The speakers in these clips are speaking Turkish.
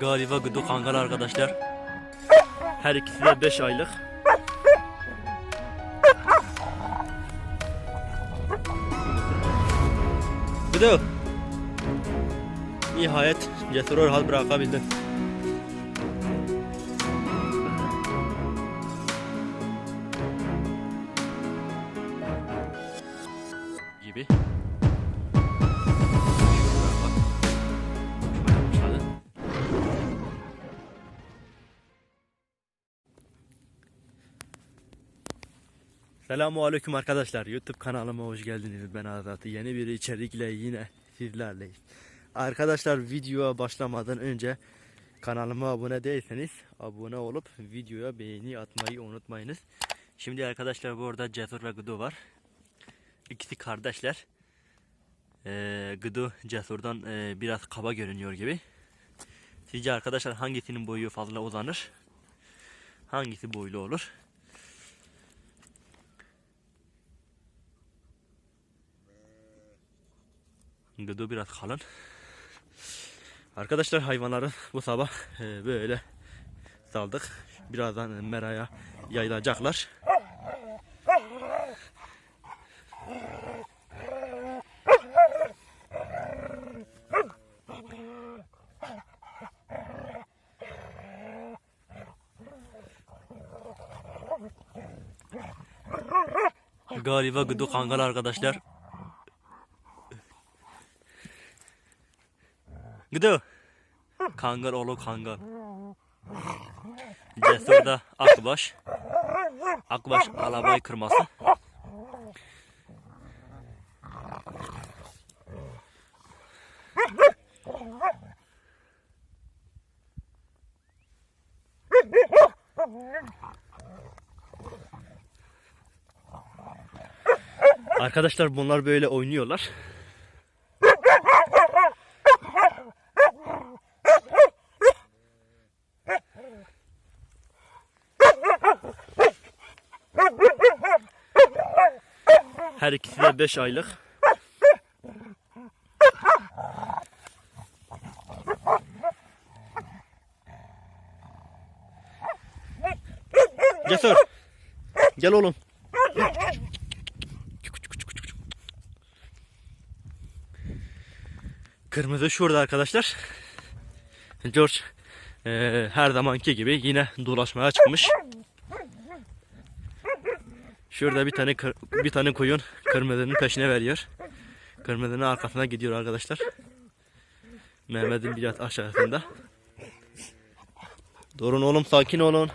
Galiba Gıdı Kangal arkadaşlar. Her ikisi de 5 aylık. Gıdı. Nihayet cesur rahat bırakabildin. Selamun Aleyküm arkadaşlar. YouTube kanalıma hoş geldiniz. Ben Azat. Yeni bir içerikle yine sizlerleyiz. Arkadaşlar videoya başlamadan önce kanalıma abone değilseniz abone olup videoya beğeni atmayı unutmayınız. Şimdi arkadaşlar burada Cesur ve Gıdu var. İkisi kardeşler. Ee, Gıdu Cesur'dan e, biraz kaba görünüyor gibi. Sizce arkadaşlar hangisinin boyu fazla uzanır? Hangisi boylu olur? Gıdı biraz kalın. Arkadaşlar hayvanları bu sabah e, böyle saldık. Birazdan meraya yayılacaklar. Galiba Gıdı Kangal arkadaşlar. Gıdı. Kangal oğlu kangal. Cesur da akbaş. Akbaş alabayı kırması. Arkadaşlar bunlar böyle oynuyorlar. Her ikisi de 5 aylık. Cesur. Gel oğlum. Kırmızı şurada arkadaşlar. George eee, her zamanki gibi yine dolaşmaya çıkmış. Şurada bir tane bir tane koyun kırmızının peşine veriyor. Kırmızının arkasına gidiyor arkadaşlar. Mehmet'in biraz aşağısında. Durun oğlum sakin olun.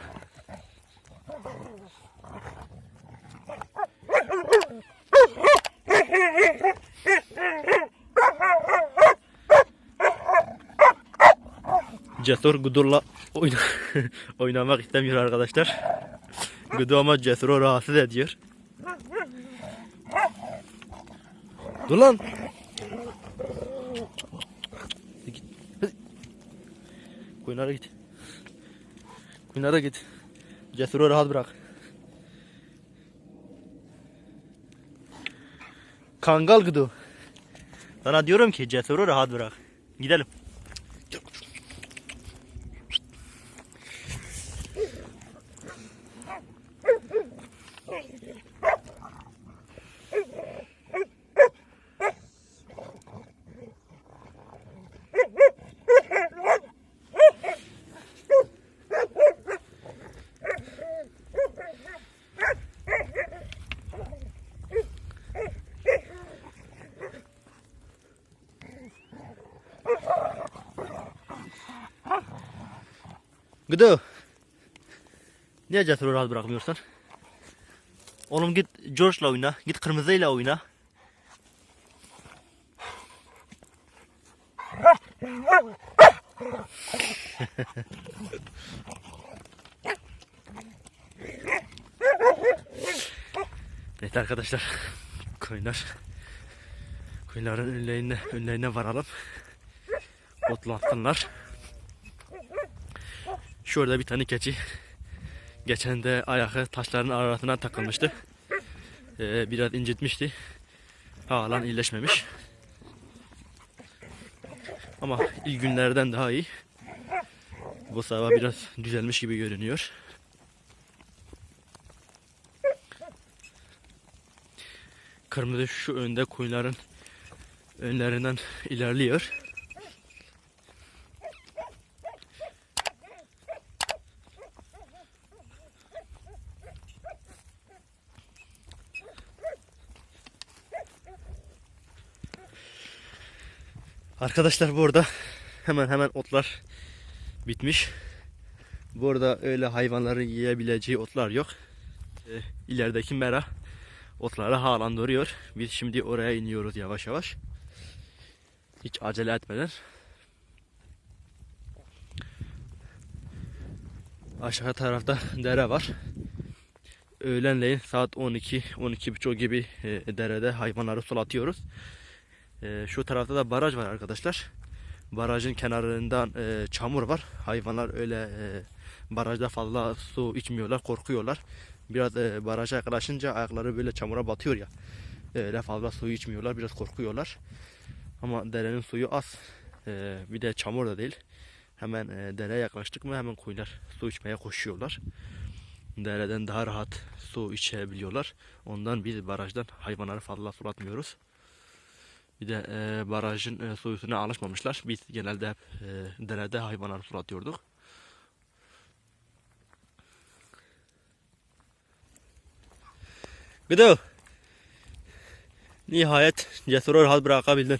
Cesur Gudur'la oyna oynamak istemiyor arkadaşlar. Gudu ama Cesur'u rahatsız ediyor. Dur lan. Koyunlara git. Koyunlara git. Cesur'u rahat bırak. Kangal Gudu. Sana diyorum ki Cesur'u rahat bırak. Gidelim. Gıdı. Niye Cesur'u rahat bırakmıyorsun? Oğlum git George'la oyna. Git kırmızıyla oyna. evet arkadaşlar. Koyunlar. Koyunların önlerine, önlerine varalım. Otlatsınlar. Şurada bir tane keçi. Geçen de ayağı taşların arasına takılmıştı. Ee, biraz incitmişti. Halen iyileşmemiş. Ama ilk günlerden daha iyi. Bu sabah biraz düzelmiş gibi görünüyor. Kırmızı şu önde koyunların önlerinden ilerliyor. Arkadaşlar burada hemen hemen otlar bitmiş. Burada öyle hayvanların yiyebileceği otlar yok. Ee, ilerideki mera otları halen duruyor. Biz şimdi oraya iniyoruz yavaş yavaş. Hiç acele etmeden. Aşağı tarafta dere var. Öğlenleyin saat 12 12.30 gibi e, derede hayvanları sulatıyoruz. E, şu tarafta da baraj var arkadaşlar. Barajın kenarından e, çamur var. Hayvanlar öyle e, barajda fazla su içmiyorlar, korkuyorlar. Biraz e, baraja yaklaşınca ayakları böyle çamura batıyor ya. Öyle fazla suyu içmiyorlar, biraz korkuyorlar. Ama derenin suyu az. Bir de çamur da değil. Hemen dereye yaklaştık mı hemen koyunlar su içmeye koşuyorlar. Dereden daha rahat su içebiliyorlar. Ondan biz barajdan hayvanları fazla sulatmıyoruz. Bir de e, barajın e, suyuna alışmamışlar. Biz genelde hep e, derede hayvanları sulatıyorduk. Gıdı. Nihayet cesur rahat bırakabildin.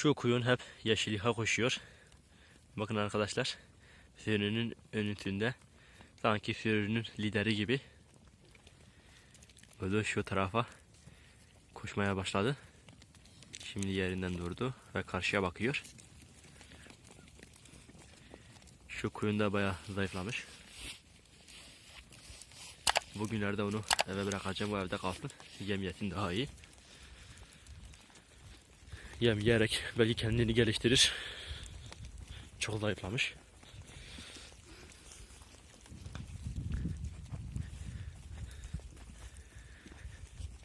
Şu kuyun hep yeşilliğe koşuyor. Bakın arkadaşlar. Sürünün önündü. Sanki sürünün lideri gibi. Böyle şu tarafa koşmaya başladı. Şimdi yerinden durdu ve karşıya bakıyor. Şu kuyun da bayağı zayıflamış. Bugünlerde onu eve bırakacağım. Bu evde kalsın. Yem yesin daha iyi. Yem yiyerek belki kendini geliştirir. Çok zayıflamış.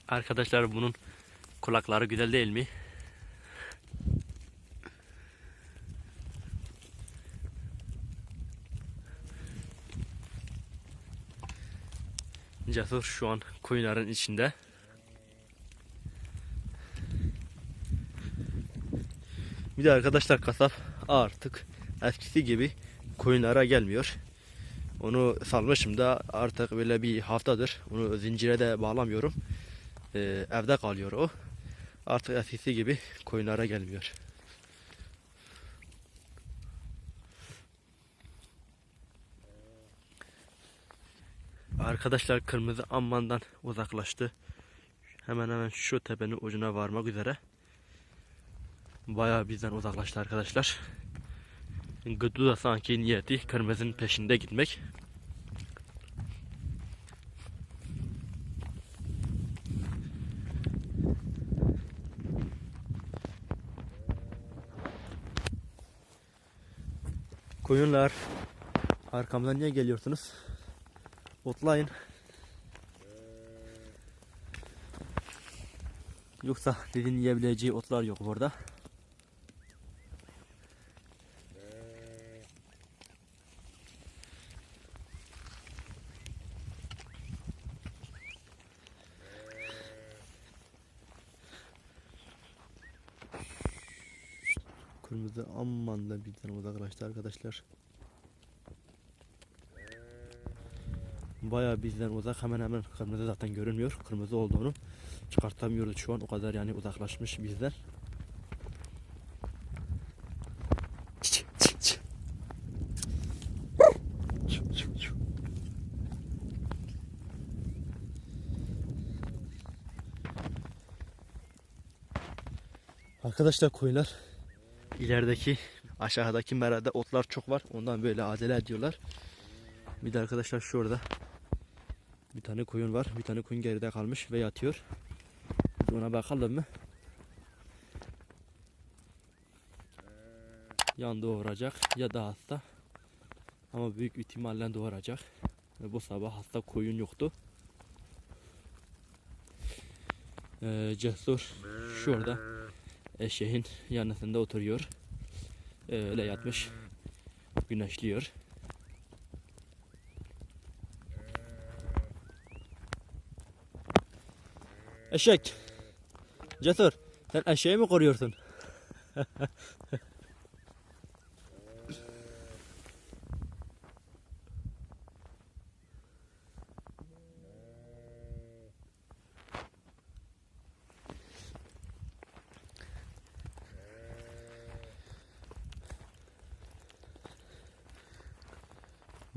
Arkadaşlar bunun kulakları güzel değil mi? Cesur şu an koyunların içinde. Bir de arkadaşlar kasap artık eskisi gibi koyunlara gelmiyor. Onu salmışım da artık böyle bir haftadır. Onu zincire de bağlamıyorum. Ee, evde kalıyor o. Artık eskisi gibi koyunlara gelmiyor. Arkadaşlar kırmızı ammandan uzaklaştı. Hemen hemen şu tepenin ucuna varmak üzere. Bayağı bizden uzaklaştı arkadaşlar. Gıdı da sanki niyeti kırmızının peşinde gitmek. Koyunlar arkamdan niye geliyorsunuz? Otlayın. Yoksa dedin yiyebileceği otlar yok burada. Kırmızı amman da bizden uzaklaştı arkadaşlar. Baya bizden uzak hemen hemen kırmızı zaten görünmüyor. Kırmızı olduğunu çıkartamıyoruz şu an o kadar yani uzaklaşmış bizden. Arkadaşlar koyunlar ilerideki aşağıdaki merada otlar çok var. Ondan böyle acele ediyorlar. Bir de arkadaşlar şurada bir tane koyun var. Bir tane koyun geride kalmış ve yatıyor. Ona bakalım mı? Yan doğuracak ya da hasta. Ama büyük ihtimalle doğuracak. Ve bu sabah hasta koyun yoktu. Ee, Cesur şurada eşeğin yanısında oturuyor. Ee, öyle yatmış. Güneşliyor. Eşek. Cesur. Sen eşeği mi koruyorsun?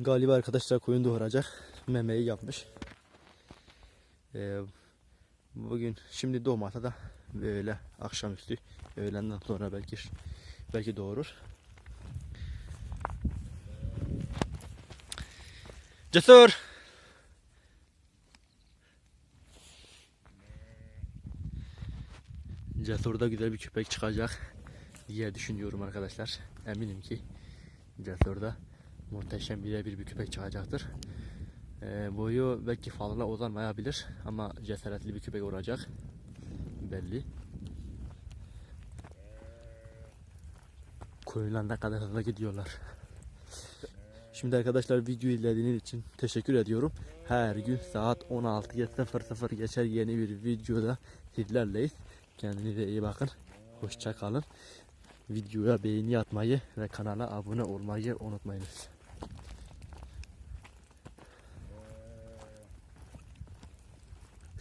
Galiba arkadaşlar koyun doğuracak. Memeyi yapmış. Ee, bugün şimdi doğmasa da böyle akşamüstü öğlenden sonra belki belki doğurur. Cesur. Cesur'da güzel bir köpek çıkacak diye düşünüyorum arkadaşlar. Eminim ki Cesur'da muhteşem birebir bir köpek çıkacaktır. Ee, boyu belki fazla uzanmayabilir ama cesaretli bir köpek olacak. Belli. Koyunlar kadar hızlı gidiyorlar. Şimdi arkadaşlar video izlediğiniz için teşekkür ediyorum. Her gün saat 16.00 geçer yeni bir videoda sizlerleyiz. Kendinize iyi bakın. Hoşça kalın. Videoya beğeni atmayı ve kanala abone olmayı unutmayınız.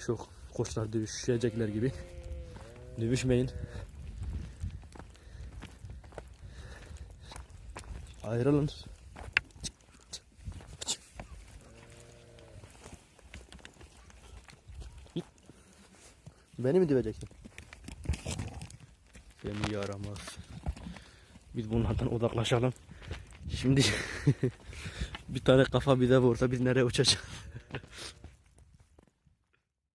Şu koçlar dövüşecekler gibi. Dövüşmeyin. Ayrılın. Beni mi döveceksin? Seni yaramaz. Biz bunlardan uzaklaşalım. Şimdi bir tane kafa bize vursa biz nereye uçacağız?